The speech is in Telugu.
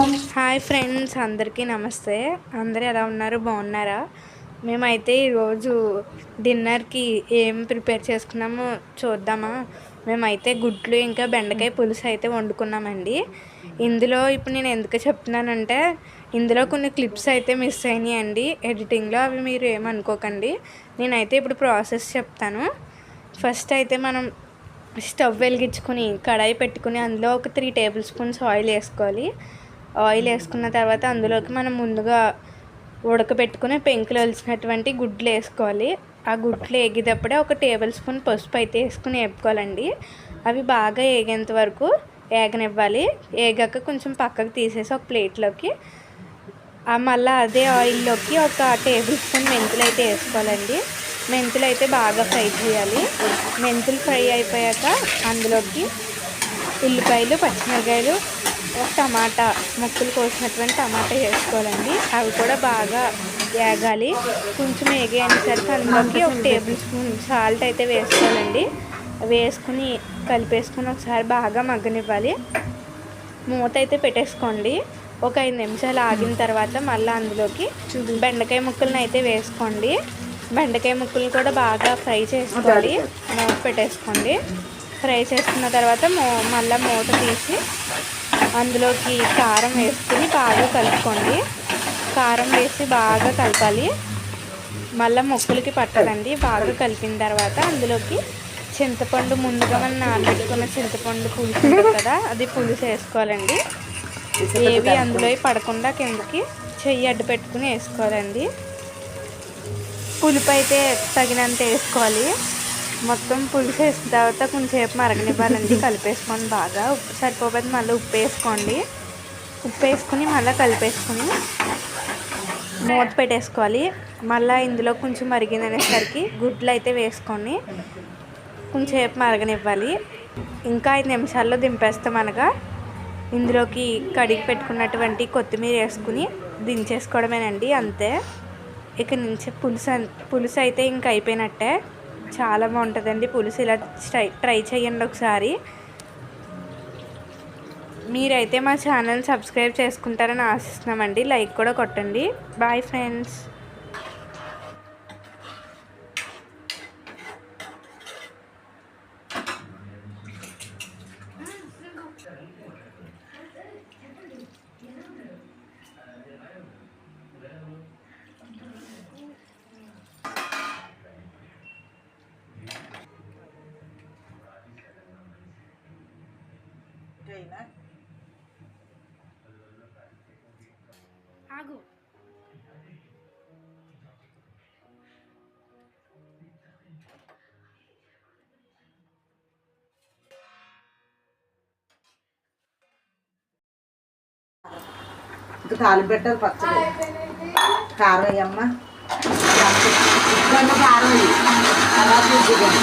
హాయ్ ఫ్రెండ్స్ అందరికీ నమస్తే. అందరూ ఎలా ఉన్నారు? బాగున్నారా? మేమైతే ఈరోజు డిన్నర్కి ఏం ప్రిపేర్ చేసుకున్నామో చూద్దామా? మేమైతే గుడ్లు ఇంకా బెండకాయ పులుసు అయితే వండుకున్నామండి. ఇందులో ఇప్పుడు నేను ఎందుకు చెప్తున్నానంటే ఇందులో కొన్ని క్లిప్స్ అయితే మిస్ అయినాయండి. ఎడిటింగ్లో అవి మీరు ఏమనుకోకండి నేనైతే ఇప్పుడు ప్రాసెస్ చెప్తాను. ఫస్ట్ అయితే మనం స్టవ్ వెలిగించుకొని కడాయి పెట్టుకుని అందులో ఒక త్రీ టేబుల్ స్పూన్స్ ఆయిల్ వేసుకోవాలి. ఆయిల్ వేసుకున్న తర్వాత అందులోకి మనం ముందుగా ఉడకబెట్టుకుని పెంకులు వలిసినటువంటి గుడ్లు వేసుకోవాలి. ఆ గుడ్లు వేగేటప్పుడే ఒక టేబుల్ స్పూన్ పసుపు అయితే వేసుకుని వేపుకోవాలండి. అవి బాగా ఏగేంత వరకు ఏగనివ్వాలి ఏగాక కొంచెం పక్కకు తీసేసి ఒక ప్లేట్లోకి మళ్ళీ అదే ఆయిల్లోకి ఒక టేబుల్ స్పూన్ మెంతులు అయితే వేసుకోవాలండి. మెంతులు అయితే బాగా ఫ్రై చేయాలి. మెంతులు ఫ్రై అయిపోయాక అందులోకి ఉల్లిపాయలు పచ్చిమిరకాయలు ఒక టమాటా ముక్కలు కోసినటువంటి టమాటా వేసుకోవాలండి. అవి కూడా బాగా వేగాలి. కొంచెం వేగేసరికి అందులోకి ఒక టేబుల్ స్పూన్ సాల్ట్ అయితే వేసుకోవాలండి. వేసుకుని కలిపేసుకుని ఒకసారి బాగా మగ్గనివ్వాలి. మూత అయితే పెట్టేసుకోండి. ఒక ఐదు నిమిషాలు ఆగిన తర్వాత మళ్ళీ అందులోకి బెండకాయ ముక్కలను అయితే వేసుకోండి. బెండకాయ ముక్కలు కూడా బాగా ఫ్రై చేసుకోవాలి. మూత పెట్టేసుకోండి. ఫ్రై చేసుకున్న తర్వాత మో మళ్ళీ మూత తీసి అందులోకి కారం వేసుకుని బాగా కలుపుకోండి. కారం వేసి బాగా కలపాలి. మళ్ళీ ముక్కలకి పట్టదండి. బాగా కలిపిన తర్వాత అందులోకి చింతపండు ముందుగా మనం నానబెట్టుకున్న చింతపండు పులుసు కదా అది పులుసు వేసుకోవాలండి. ఏవి అందులో పడకుండా కిందకి చెయ్యి అడ్డు పెట్టుకుని వేసుకోవాలండి. పులుపు అయితే తగినంత వేసుకోవాలి. మొత్తం పులుసు వేసిన తర్వాత కొంచెంసేపు మరగనివ్వాలండి. కలిపేసుకోండి బాగా. ఉప్పు సరిపోతే మళ్ళీ ఉప్పు వేసుకోండి. ఉప్పు వేసుకుని మళ్ళీ కలిపేసుకుని మూత పెట్టేసుకోవాలి. మళ్ళీ ఇందులో కొంచెం మరిగిందనేసరికి గుడ్లు అయితే వేసుకొని కొంచెంసేపు మరగనివ్వాలి. ఇంకా ఐదు నిమిషాల్లో దింపేస్తాం అనగా. ఇందులోకి కడిగి పెట్టుకున్నటువంటి కొత్తిమీర వేసుకుని దించేసుకోవడమేనండి అంతే. ఇక నుంచి పులుసు పులుసు అయితే ఇంక అయిపోయినట్టే. చాలా బాగుంటుందండి. పులుసు ఇలా ట్రై ట్రై చేయండి ఒకసారి. మీరైతే మా ఛానల్ సబ్స్క్రైబ్ చేసుకుంటారని ఆశిస్తున్నామండి. లైక్ కూడా కొట్టండి. Bye friends. అయినా. ఆగు. తాలింపు పెట్టాలి పచ్చడి. కారం వేయమ్మా. కారం వేయి. వేయి.